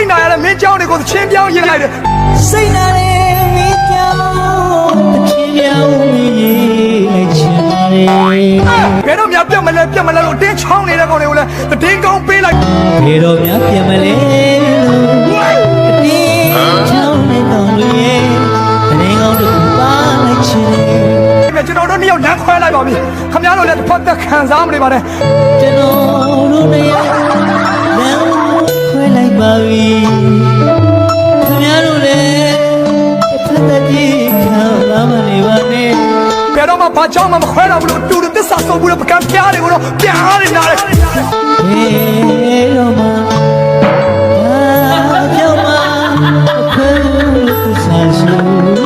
စိတ်နာရတယ်မင်းကြောင်းတွေကိုသချင်းပြောင်းရေးလိုက်တယ်စိတ်နာတယ်မင်းကြောင်းသချင်းပြောင်းရေးလိုက်ချင်တယ်ဘယ်တော့များပြတ်မလဲပြတ်မလဲလို့တင်းချောင်းနေတဲ့ကောင်တွေကိုလည်းတင်းကောင်းပေးလိုက်ဘယ်တော့များပြတ်မလဲလို့တင်းချောင်းနေကောင်တွေရဲ့တင်းကောင်းတို့ပါလိုက်ချင်တယ်ကျွန်တော်တို့နှစ်ယောက်လမ်းခွဲလိုက်ပါပြီခမရတို့လည်းတစ်ဖက်သက်ခံစားမနေပါနဲ့ ယ်တော့မှဘာကြောင့်မှမခွဲတော့ဘူးလို့တူတူသစ္စာဆုံးဘူးလို့ပကံပြားတွေကိုတော့ပြားနေနာတယ်ဟေးတော့မှဘာကြောင့်မှမခွဲဘူးသစ္စာဆုံး